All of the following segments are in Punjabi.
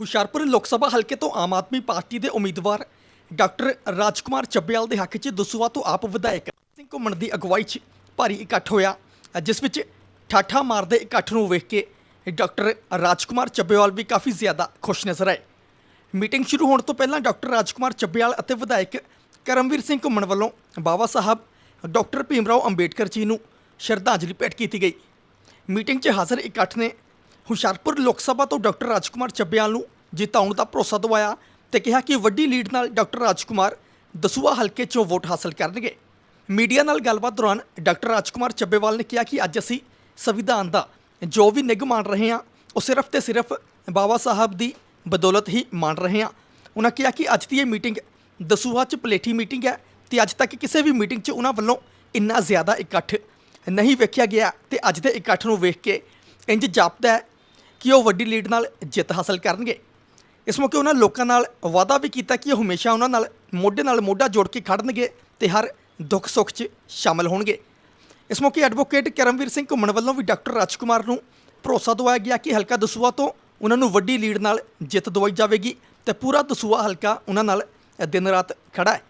ਹੁਸ਼ਿਆਰਪੁਰ ਲੋਕ ਸਭਾ ਹਲਕੇ ਤੋਂ ਆਮ ਆਦਮੀ ਪਾਰਟੀ ਦੇ ਉਮੀਦਵਾਰ ਡਾਕਟਰ ਰਾਜਕੁਮਾਰ ਚੱਬੇਵਾਲ ਦੇ ਹੱਕ 'ਚ ਦਸੂਆ ਤੋਂ ਆਪ ਵਿਧਾਇਕ ਸਿੰਘ ਘੁੰਮਣ ਦੀ ਅਗਵਾਈ 'ਚ ਭਾਰੀ ਇਕੱਠ ਹੋਇਆ, ਜਿਸ ਵਿੱਚ ਠਾਠਾ ਮਾਰਦੇ ਇਕੱਠ ਨੂੰ ਵੇਖ ਕੇ ਡਾਕਟਰ ਰਾਜਕੁਮਾਰ ਚੱਬੇਵਾਲ ਵੀ ਕਾਫੀ ਜ਼ਿਆਦਾ ਖੁਸ਼ ਨਜ਼ਰ ਆਏ। ਮੀਟਿੰਗ ਸ਼ੁਰੂ ਹੋਣ ਤੋਂ ਪਹਿਲਾਂ ਡਾਕਟਰ ਰਾਜਕੁਮਾਰ ਚੱਬੇਵਾਲ ਅਤੇ ਵਿਧਾਇਕ ਕਰਮਵੀਰ ਸਿੰਘ ਘੁੰਮਣ ਵੱਲੋਂ ਬਾਬਾ ਸਾਹਿਬ, ਡਾਕਟਰ ਭੀਮਰਾਓ ਅੰਬੇਡਕਰ ਜੀ ਨੂੰ ਸ਼ਰਧਾਂਜਲੀ ਭੇਟ ਕੀਤੀ ਗਈ। ਮੀਟਿੰਗ 'ਚ ਹਾਜ਼ਰ ਇਕੱਠ ਨੇ ਹੁਸ਼ਿਆਰਪੁਰ ਲੋਕ ਸਭਾ ਤੋਂ ਡਾਕਟਰ ਰਾਜਕੁਮਾਰ ਚੱਬੇਵਾਲ ਨੂੰ ਜਿਤਾਉਣ ਦਾ ਭਰੋਸਾ ਦਵਾਇਆ ਤੇ ਕਿਹਾ ਕਿ ਵੱਡੀ ਲੀਡ ਨਾਲ ਡਾਕਟਰ ਰਾਜਕੁਮਾਰ ਦਸੂਆ ਹਲਕੇ 'ਚੋਂ ਵੋਟ ਹਾਸਲ ਕਰਨਗੇ। ਮੀਡੀਆ ਨਾਲ ਗੱਲਬਾਤ ਦੌਰਾਨ ਡਾਕਟਰ ਰਾਜਕੁਮਾਰ ਚੱਬੇਵਾਲ ਨੇ ਕਿਹਾ ਕਿ ਅੱਜ ਅਸੀਂ ਸੰਵਿਧਾਨ ਦਾ ਜੋ ਵੀ ਨਿੱਘ ਮਾਣ ਰਹੇ ਹਾਂ, ਉਹ ਸਿਰਫ ਤੇ ਸਿਰਫ ਬਾਬਾ ਸਾਹਿਬ ਦੀ ਬਦੌਲਤ ਹੀ ਮਾਣ ਰਹੇ ਹਾਂ। ਉਹਨਾਂ ਕਿਹਾ ਕਿ ਅੱਜ ਦੀ ਇਹ ਮੀਟਿੰਗ ਦਸੂਹਾ 'ਚ ਪਲੇਠੀ ਮੀਟਿੰਗ ਹੈ ਤੇ ਅੱਜ ਤੱਕ ਕਿਸੇ ਵੀ ਮੀਟਿੰਗ 'ਚ ਉਹਨਾਂ ਵੱਲੋਂ ਇੰਨਾ ਜ਼ਿਆਦਾ ਇਕੱਠ ਨਹੀਂ ਵੇਖਿਆ ਗਿਆ ਤੇ ਅੱਜ ਦੇ ਇਕੱਠ ਨੂੰ ਵੇਖ ਕੇ ਇੰਜ ਜਾਪਦਾ ਹੈ ਕਿ ਉਹ ਵੱਡੀ ਲੀਡ ਨਾਲ ਜਿੱਤ ਹਾਸਲ ਕਰਨਗੇ। ਇਸ ਮੌਕੇ ਉਹਨਾਂ ਲੋਕਾਂ ਨਾਲ ਵਾਅਦਾ ਵੀ ਕੀਤਾ ਕਿ ਉਹ ਹਮੇਸ਼ਾ ਉਹਨਾਂ ਨਾਲ ਮੋਢੇ ਨਾਲ ਮੋਢਾ ਜੋੜ ਕੇ ਖੜਨਗੇ ਤੇ ਹਰ ਦੁੱਖ ਸੁੱਖ 'ਚ ਸ਼ਾਮਲ ਹੋਣਗੇ। ਇਸ ਮੌਕੇ ਐਡਵੋਕੇਟ ਕਰਮਵੀਰ ਸਿੰਘ ਘੁੰਮਣ ਵੱਲੋਂ ਵੀ ਡਾਕਟਰ ਰਾਜਕੁਮਾਰ ਨੂੰ ਭਰੋਸਾ ਦਵਾਇਆ ਗਿਆ ਕਿ ਹਲਕਾ ਦਸੂਆ ਤੋਂ ਉਹਨਾਂ ਨੂੰ ਵੱਡੀ ਲੀਡ ਨਾਲ ਜਿੱਤ ਦਵਾਈ ਜਾਵੇਗੀ ਤੇ ਪੂਰਾ ਦਸੂਆ ਹਲਕਾ ਉਹਨਾਂ ਨਾਲ ਦਿਨ ਰਾਤ ਖੜਾ ਹੈ।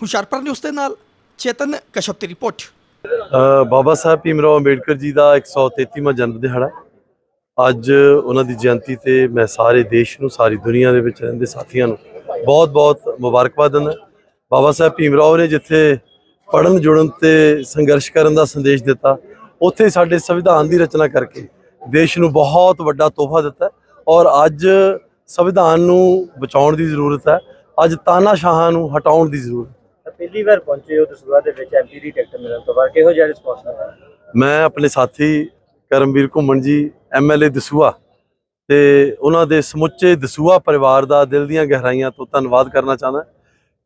ਹੁਸ਼ਿਆਰਪੁਰ ਨਿਊਜ਼ ਦੇ ਨਾਲ ਚੇਤਨ ਕਸ਼ਪ ਦੀ ਰਿਪੋਰਟ। ਬਾਬਾ ਸਾਹਿਬ ਭੀਮਰਾਓ ਅੰਬੇਡਕਰ ਜੀ ਦਾ 133ਵਾਂ ਜਨਮ ਦਿਹਾੜਾ ਅੱਜ ਉਹਨਾਂ ਦੀ ਜਯੰਤੀ ਤੇ ਮੈਂ ਸਾਰੇ ਦੇਸ਼ ਨੂੰ ਸਾਰੀ ਦੁਨੀਆ ਦੇ ਵਿੱਚ ਰਹਿੰਦੇ ਸਾਥੀਆਂ ਨੂੰ ਬਹੁਤ-ਬਹੁਤ ਮੁਬਾਰਕਬਾਦ ਦਿੰਦਾ। ਬਾਬਾ ਸਾਹਿਬ ਭੀਮਰਾਓ ਨੇ ਜਿੱਥੇ ਪੜਨ ਜੁੜਨ ਤੇ ਸੰਘਰਸ਼ ਕਰਨ ਦਾ ਸੰਦੇਸ਼ ਦਿੱਤਾ ਉੱਥੇ ਸਾਡੇ ਸੰਵਿਧਾਨ ਦੀ ਰਚਨਾ ਕਰਕੇ ਦੇਸ਼ ਨੂੰ ਬਹੁਤ ਵੱਡਾ ਤੋਹਫਾ ਦਿੱਤਾ ਔਰ ਅੱਜ ਸੰਵਿਧਾਨ ਨੂੰ ਬਚਾਉਣ ਦੀ ਜ਼ਰੂਰਤ ਹੈ। ਅੱਜ ਤਾਨਾਸ਼ਾਹਾਂ ਨੂੰ ਹਟਾਉਣ ਦੀ ਜ਼ਰੂਰਤ ਪਹਿਲੀ ਵਾਰ ਪਹੁੰਚੇ ਹੋ ਦਸੂਆ ਦੇ ਵਿੱਚ ਐਮਪੀ ਦੀ ਟਿਕਟ ਮਿਲਣ ਤੋਂ ਬਾਅਦ ਕਿਹੋ ਜਿਹਾ ਰਿਸਪੌਂਸ ਮਿਲਿਆ? ਮੈਂ ਆਪਣੇ ਸਾਥੀ ਕਰਮਵੀਰ ਘੁੰਮਣ ਜੀ ਐਮਐਲਏ ਦਸੂਆ ਤੇ ਉਹਨਾਂ ਦੇ ਸਮੁੱਚੇ ਦਸੂਆ ਪਰਿਵਾਰ ਦਾ ਦਿਲ ਦੀਆਂ ਗਹਿਰਾਈਆਂ ਤੋਂ ਧੰਨਵਾਦ ਕਰਨਾ ਚਾਹੁੰਦਾ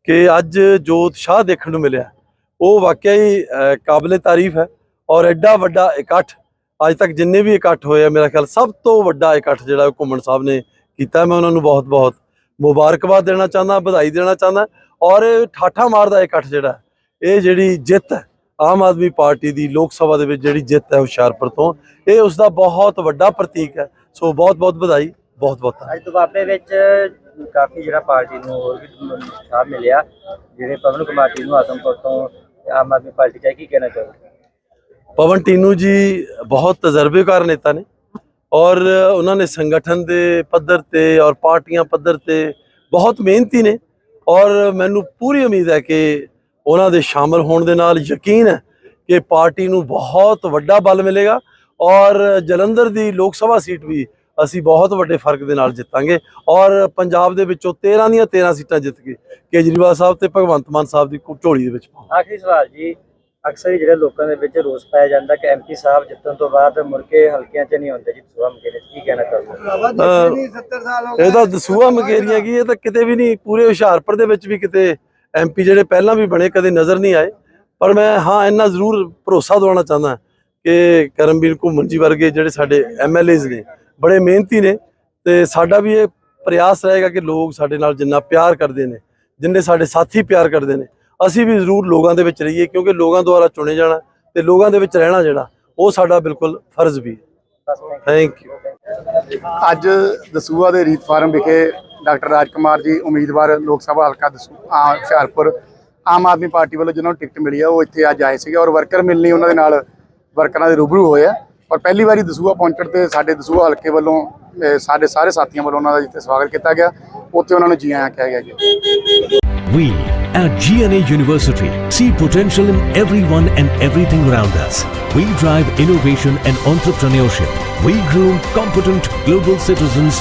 ਕਿ ਅੱਜ ਜੋ ਉਤਸ਼ਾਹ ਦੇਖਣ ਨੂੰ ਮਿਲਿਆ। ਉਹ ਵਾਕਿਆ ਹੀ ਕਾਬਲੇ ਤਾਰੀਫ ਹੈ ਔਰ ਐਡਾ ਵੱਡਾ ਇਕੱਠ, ਅੱਜ ਤੱਕ ਜਿੰਨੇ ਵੀ ਇਕੱਠ ਹੋਏ ਆ, ਮੇਰਾ ਖਿਆਲ ਸਭ ਤੋਂ ਵੱਡਾ ਇਕੱਠ ਜਿਹੜਾ ਉਹ ਘੁੰਮਣ ਸਾਹਿਬ ਨੇ ਕੀਤਾ ਮੈਂ ਉਹਨਾਂ ਨੂੰ ਬਹੁਤ-ਬਹੁਤ ਮੁਬਾਰਕਬਾਦ ਦੇਣਾ ਚਾਹੁੰਦਾ, ਵਧਾਈ ਦੇਣਾ ਚਾਹੁੰਦਾ ਔਰ ਇਹ ਠਾਠਾ ਮਾਰਦਾ ਇਕੱਠ ਜਿਹੜਾ, ਇਹ ਜਿਹੜੀ ਜਿੱਤ ਹੈ ਆਮ ਆਦਮੀ ਪਾਰਟੀ ਦੀ ਲੋਕ ਸਭਾ ਦੇ ਵਿੱਚ ਜਿਹੜੀ ਜਿੱਤ ਹੈ ਹੁਸ਼ਿਆਰਪੁਰ ਤੋਂ ਇਹ ਉਸ ਦਾ ਬਹੁਤ ਵੱਡਾ ਪ੍ਰਤੀਕ ਹੈ ਸੋ ਬਹੁਤ ਬਹੁਤ ਵਧਾਈ ਬਹੁਤ ਬਹੁਤ। ਅੱਜ ਦੁਆਬੇ ਵਿੱਚ ਕਾਫੀ ਜਿਹੜਾ ਪਾਰਟੀ ਨੂੰ ਹੋਰ ਵੀ ਉਤਸ਼ਾਹ ਮਿਲਿਆ ਜਿਹੜੇ ਪਵਨ ਕੁਮਾਰ ਜੀ ਨੂੰ ਆਦਮਪੁਰ ਤੋਂ ਆਮ ਆਦਮੀ ਪਾਰਟੀ ਆਏ, ਕੀ ਕਹਿਣਾ ਚਾਹੋਗੇ ਪਵਨ ਟੀਨੂ ਜੀ ਬਹੁਤ ਤਜਰਬੇਕਾਰ ਨੇਤਾ ਨੇ ਔਰ ਉਹਨਾਂ ਨੇ ਸੰਗਠਨ ਦੇ ਪੱਧਰ ਤੇ ਔਰ ਪਾਰਟੀਆਂ ਪੱਧਰ ਤੇ ਬਹੁਤ ਮਿਹਨਤੀ ਨੇ ਔਰ ਮੈਨੂੰ ਪੂਰੀ ਉਮੀਦ ਹੈ ਕਿ ਉਹਨਾਂ ਦੇ ਸ਼ਾਮਲ ਹੋਣ ਦੇ ਨਾਲ ਯਕੀਨ ਹੈ ਕਿ ਪਾਰਟੀ ਨੂੰ ਬਹੁਤ ਵੱਡਾ ਬਲ ਮਿਲੇਗਾ ਔਰ ਜਲੰਧਰ ਦੀ ਲੋਕ ਸਭਾ ਸੀਟ ਵੀ ਅਸੀਂ ਬਹੁਤ ਵੱਡੇ ਫ਼ਰਕ ਦੇ ਨਾਲ ਜਿੱਤਾਂਗੇ ਔਰ ਪੰਜਾਬ ਦੇ ਵਿੱਚੋਂ 13 ਦੀਆਂ 13 ਸੀਟਾਂ ਜਿੱਤ ਕੇ ਕੇਜਰੀਵਾਲ ਸਾਹਿਬ ਤੇ ਭਗਵੰਤ ਮਾਨ ਸਾਹਿਬ ਦੀ ਝੋਲੀ ਦੇ ਵਿੱਚ ਪਾਵਾਂਗੇ। ਆਖਰੀ ਸਵਾਲ ਜੀ ਅਕਸਰ ਹੀ ਜਿਹੜੇ ਲੋਕਾਂ ਦੇ ਵਿੱਚ ਰੋਸ ਪਾਇਆ ਜਾਂਦਾ ਕਿ ਐਮਪੀ ਸਾਹਿਬ ਜਿੱਤਣ ਤੋਂ ਬਾਅਦ ਮੁੜ ਕੇ ਹਲਕਿਆਂ 'ਚ ਨਹੀਂ ਹੁੰਦੇ ਜੀ ਦਸੂਆ ਮਕੇਲੇ 'ਚ ਕੀ ਕਹਿਣਾ ਚਾਹੋਗੇ ਇਹ ਤਾਂ ਦਸੂਆ ਮਕੇਰੀਆਂ ਕੀ ਇਹ ਤਾਂ ਕਿਤੇ ਵੀ ਨਹੀਂ ਪੂਰੇ ਹੁਸ਼ਿਆਰਪੁਰ ਦੇ ਵਿੱਚ ਵੀ ਕਿਤੇ ਐਮਪੀ ਜਿਹੜੇ ਪਹਿਲਾਂ ਵੀ ਬਣੇ ਕਦੇ ਨਜ਼ਰ ਨਹੀਂ ਆਏ। ਪਰ ਮੈਂ ਹਾਂ ਇੰਨਾ ਜ਼ਰੂਰ ਭਰੋਸਾ ਦਿਵਾਉਣਾ ਚਾਹੁੰਦਾ ਕਿ ਕਰਮਵੀਰ ਘੁੰਮਣ ਜੀ ਵਰਗੇ ਜਿਹੜੇ ਸਾਡੇ ਐਮਐਲਏਜ਼ ਨੇ ਬੜੇ ਮਿਹਨਤੀ ਨੇ ਤੇ ਸਾਡਾ ਵੀ ਇਹ ਪ੍ਰਯਾਸ ਰਹੇਗਾ ਕਿ ਲੋਕ ਸਾਡੇ ਨਾਲ ਜਿੰਨਾ ਪਿਆਰ ਕਰਦੇ ਨੇ ਜਿੰਨੇ ਸਾਡੇ ਸਾਥੀ ਪਿਆਰ ਕਰਦੇ ਨੇ ਅਸੀਂ ਵੀ ਜ਼ਰੂਰ ਲੋਕਾਂ ਦੇ ਵਿੱਚ ਰਹੀਏ ਕਿਉਂਕਿ ਲੋਕਾਂ ਦੁਆਰਾ ਚੁਣੇ ਜਾਣਾ ਤੇ ਲੋਕਾਂ ਦੇ ਵਿੱਚ ਰਹਿਣਾ ਜਿਹੜਾ ਉਹ ਸਾਡਾ ਬਿਲਕੁਲ ਫਰਜ਼ ਵੀ ਹੈ. ਥੈਂਕ ਯੂ ਅੱਜ ਦਸੂਹਾ ਦੇ ਰੀਤ ਫਾਰਮ ਵਿਖੇ ਡਾਕਟਰ ਰਾਜਕੁਮਾਰ ਜੀ, ਉਮੀਦਵਾਰ ਲੋਕ ਸਭਾ ਹਲਕਾ ਹੁਸ਼ਿਆਰਪੁਰ, ਆਮ ਆਦਮੀ ਪਾਰਟੀ ਵੱਲੋਂ ਜਿਹਨਾਂ ਨੂੰ ਟਿਕਟ ਮਿਲੀ ਆ, ਉਹ ਇੱਥੇ ਅੱਜ ਆਏ ਸੀਗੇ ਔਰ ਵਰਕਰ ਮਿਲਣੀ ਉਹਨਾਂ ਦੇ ਨਾਲ ਵਰਕਰਾਂ ਦੇ ਰੂਬਰੂ ਹੋਏ ਆ ਔਰ ਪਹਿਲੀ ਵਾਰੀ ਦਸੂਹਾ ਪਹੁੰਚਣ ਤੇ ਸਾਡੇ ਦਸੂਹਾ ਹਲਕੇ ਵੱਲੋਂ ਸਾਡੇ ਸਾਰੇ ਸਾਥੀਆਂ ਵੱਲੋਂ ਉਹਨਾਂ ਦਾ ਜਿੱਥੇ ਸਵਾਗਤ ਕੀਤਾ ਗਿਆ ਉੱਥੇ ਉਹਨਾਂ ਨੂੰ ਜੀ ਆਇਆਂ ਕਿਹਾ ਗਿਆ ਜੀ We at GNA University see potential in everyone and everything around us. We drive innovation and entrepreneurship. We groom competent global citizens